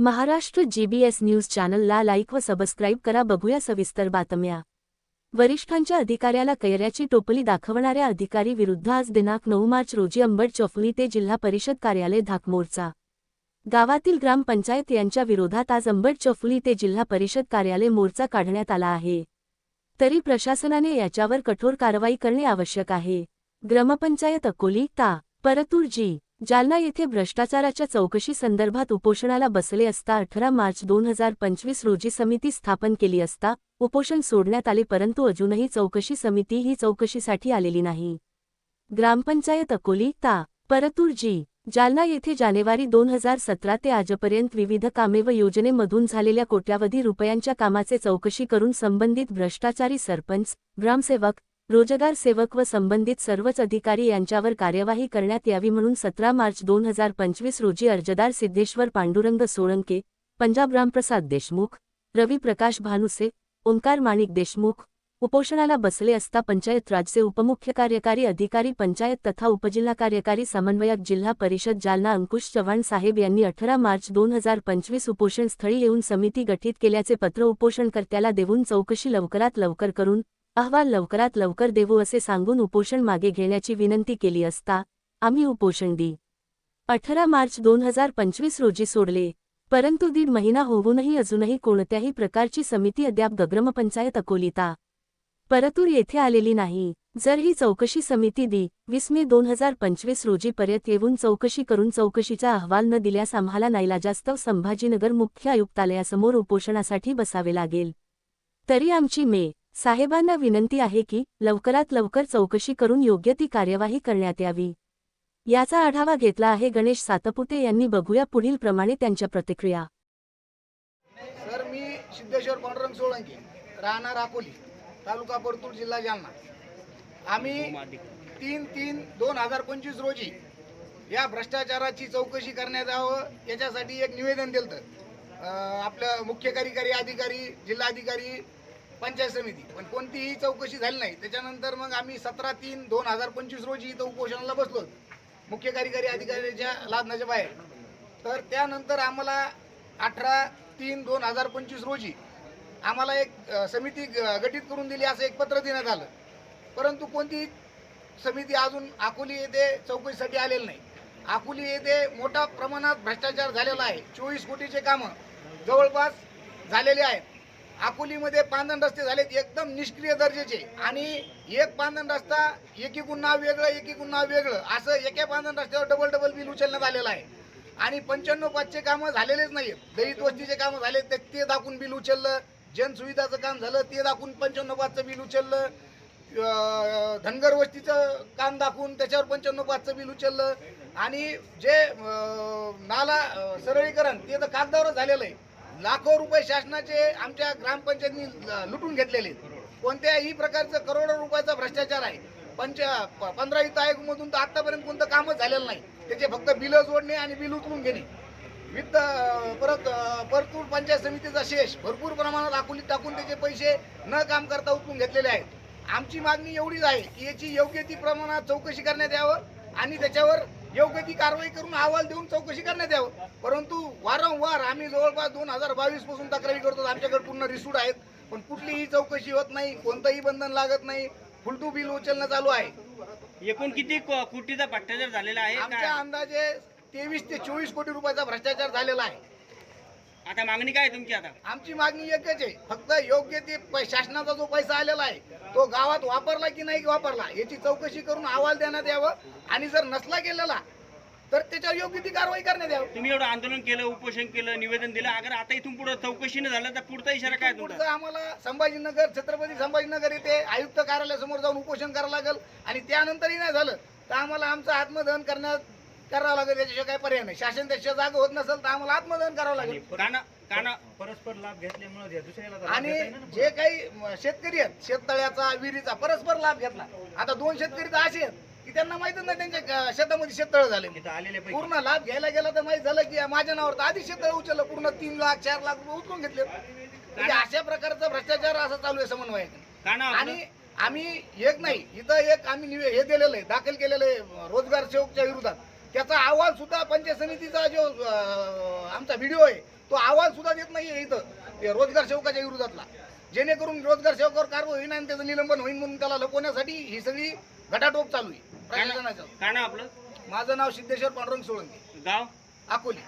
Maharashtra GBS news चॅनलला like व subscribe करा. बघूया सविस्तर बातम्या. वरिष्ठांच्या अधिकाऱ्याला कैऱ्याची टोपली दाखवणाऱ्या अधिकारी विरुद्ध आज दिनांक नऊ मार्च रोजी अंबड चौफली ते जिल्हा परिषद कार्यालय धाकमोर्चा. गावातील ग्रामपंचायत यांच्या विरोधात आज अंबड चौफली ते जिल्हा परिषद कार्यालय मोर्चा काढण्यात आला आहे. तरी प्रशासनाने याच्यावर कठोर कारवाई करणे आवश्यक आहे. ग्रामपंचायत अकोली ता परतूर जी. जालना येथे भ्रष्टाचाराच्या चौकशी संदर्भात उपोषणाला बसले असता अठरा मार्च दोन हजार पंचवीस रोजी समिती स्थापन केली असता उपोषण सोडण्यात आले परंतु अजूनही चौकशी समिती ही चौकशीसाठी आलेली नाही. ग्रामपंचायत अकोली ता. परतूर जी. जालना येथे जानेवारी दोन हजार सतरा ते आजपर्यंत विविध कामे व योजनेमधून झालेल्या कोट्यावधी रुपयांच्या कामाचे चौकशी करून संबंधित भ्रष्टाचारी सरपंच ग्रामसेवक रोजगार सेवक व संबंधित सर्वच अधिकारी यांच्यावर कार्यवाही करण्यात यावी म्हणून सतरा मार्च दोन हजार पंचवीस रोजी अर्जदार सिद्धेश्वर पांडुरंग सोळंके पंजाब रामप्रसाद देशमुख रवी प्रकाश भानुसे ओंकार माणिक देशमुख उपोषणाला बसले असता पंचायत राजचे उपमुख्य कार्यकारी अधिकारी पंचायत तथा उपजिल्हा कार्यकारी समन्वयक जिल्हा परिषद जालना अंकुश चव्हाण साहेब यांनी अठरा मार्च दोन हजार पंचवीस उपोषण स्थळी येऊन समिती गठीत केल्याचे पत्र उपोषणकर्त्याला देऊन चौकशी लवकरात लवकर करून अहवाल लवकरात लवकर देऊ असे सांगून उपोषण मागे घेण्याची विनंती केली असता आम्ही उपोषण दी. अठरा मार्च दोन हजार पंचवीस रोजी सोडले परंतु दीड महिना होऊनही अजूनही कोणत्याही प्रकारची समिती अद्याप गग्रमपंचायत अकोलिता. परतूर येथे आलेली नाही जर ही चौकशी समिती दी वीस मे दोन हजार पंचवीस रोजी परत येऊन चौकशी करून चौकशीचा अहवाल न दिल्यास आम्हाला नाईलाजास्तव संभाजीनगर मुख्य आयुक्तालयासमोर उपोषणासाठी बसावे लागेल. तरी आमची मे साहेबांना विनंती आहे की लवकरात लवकर चौकशी करून योग्य ती कार्यवाही करण्यात यावी. याचा आढावा घेतला आहे गणेश सातपुते यांनी. बघूया पुढील प्रमाणे त्यांच्या प्रतिक्रिया. सर मी सिद्धेश्वर पांडुरंग सोळंकी राहणार अकोली तालुका परतूर जिल्हा जालना. आम्ही तीन तीन दोन हजार पंचवीस रोजी या भ्रष्टाचाराची चौकशी करण्यात यावं याच्यासाठी एक निवेदन दिलं आपलं मुख्य कार्यकारी अधिकारी जिल्हाधिकारी पंचायत समिती. पण कोणतीही चौकशी झाली नाही. त्याच्यानंतर मग आम्ही सतरा तीन दोन हजार पंचवीस रोजी इथं उपोषणाला बसलो मुख्य कार्यकारी अधिकाऱ्याच्या लादनाच्या बाहेर. तर त्यानंतर आम्हाला अठरा तीन दोन हजार पंचवीस रोजी आम्हाला एक समिती ग- गठीत करून दिली असं एक पत्र देण्यात आलं. परंतु कोणती समिती अजून अकोली येथे चौकशीसाठी आलेली नाही. अकोली येथे मोठ्या प्रमाणात भ्रष्टाचार झालेला आहे. चोवीस कोटीचे कामं जवळपास झालेले आहेत. अकोलीमध्ये पांदन रस्ते झालेत एकदम निष्क्रिय दर्जाचे. आणि एक पांदन रस्ता एकीकून नाव वेगळं एकीकून नाव वेगळं. असं एका पांदन रस्त्यावर डबल डबल बिल उचलण्यात आलेलं आहे. आणि पंच्याण्णव पाचचे कामं झालेलेच नाहीत दलित वस्तीचे कामं झाले ते ते दाखवून बिल उचललं. जनसुविधाचं काम झालं ते दाखवून पंच्याण्णव पाचचं बिल उचललं. धनगर वस्तीचं काम दाखवून त्याच्यावर पंच्याण्णव पाचचं बिल उचललं. आणि जे नाला सरळीकरण ते तर कागदावरच झालेलं आहे. लाखो रुपये शासनाचे आमच्या ग्रामपंचायतींनी ल- लुटून घेतलेले. कोणत्याही प्रकारचं करोडो रुपयाचा भ्रष्टाचार आहे. पंच प- पंधरा वित्त आयोगमधून तर आतापर्यंत कोणतं कामच झालेलं नाही. त्याचे फक्त बिलं जोडणे आणि बिल उचलून घेणे. वित्त परत भरपूर परतूर पंचायत समितीचा शेष भरपूर प्रमाणात अकोलीत टाकून त्याचे पैसे न काम करता उचलून घेतलेले आहेत. आमची मागणी एवढीच आहे की याची योग्य ती प्रमाणात चौकशी करण्यात यावं आणि त्याच्यावर योग्य ती कारवाई करून अहवाल देऊन चौकशी करण्यात यावं. परंतु वारंवार आम्ही जवळपास दोन हजार बावीसपासून तक्रारी करतो. आमच्याकडे पूर्ण रिसूट आहेत. पण कुठलीही चौकशी होत नाही. कोणतंही बंधन लागत नाही. फुलटू बिल उचलणं चालू आहे. एकूण किती कोटीचा भ्रष्टाचार झालेला आहे? आमच्या अंदाजे तेवीस ते चोवीस कोटी रुपयाचा भ्रष्टाचार झालेला आहे. आता मागणी काय तुमची आता? आमची मागणी एकच आहे. फक्त योग्य ते पै- शासनाचा जो पैसा आलेला आहे तो गावात वापरला की नाही वापरला याची चौकशी करून अहवाल देण्यात यावं. आणि जर नसला गेलेला तर त्याच्यावर योग्य ती कारवाई करण्यात यावं. तुम्ही एवढं आंदोलन केलं उपोषण केलं निवेदन दिलं. अगर आता इथून पुढे चौकशी न झालं तर पुढचा इशारा काय तुमचा? पुढचं आम्हाला संभाजीनगर छत्रपती संभाजीनगर येथे आयुक्त कार्यालयासमोर जाऊन उपोषण करावं लागेल. आणि त्यानंतरही नाही झालं तर आम्हाला आमचं आत्मदहन करण्यात करावं लागेल याच्याशिवाय काही पर्याय नाही. शासन त्याच्या जागा होत नसेल तर आम्हाला आत्मदहन करावं लागेल. काना काना परस्पर लाभ घेतल्यामुळे दुसऱ्याला तर लाभ आणि घेता येईना ना. जे काही म, शेतकरी आहेत शेततळ्याचा विहिरीचा परस्पर लाभ घेतला. आता दोन शेतकरी तर असे आहेत की त्यांना माहितच नाही त्यांच्या अ, शेतामध्ये शेततळ झाले. आलेले पैकी पूर्ण लाभ घ्यायला गेला तर माहीत झालं की माझ्या नावावर तर आधी शेततळ उचललं. पूर्ण तीन लाख चार लाख रुपये उचलून घेतले. म्हणजे अशा प्रकारचा भ्रष्टाचार असा चालू आहे समन्वय. काना आणि आम्ही एक नाही इथं एक आम्ही निवे- हे दिलेलं आहे दाखल केलेलं आहे रोजगार सेवकच्या विरोधात. त्याचा अहवाल सुद्धा पंचायत समितीचा जो आमचा व्हिडिओ आहे तो अहवाल सुद्धा देत नाही इथं रोजगार सेवकाच्या विरोधातला. जेणेकरून रोजगार सेवकावर कारवाई होईन आणि त्याचं निलंबन होईल म्हणून त्याला लपवण्यासाठी ही सगळी घटाटोप चालू आहे. काय नाव प्रशासनाचं. काय नाव आपलं? माझं नाव सिद्धेश्वर पांडुरंग सोळंके. गाव? अकोली.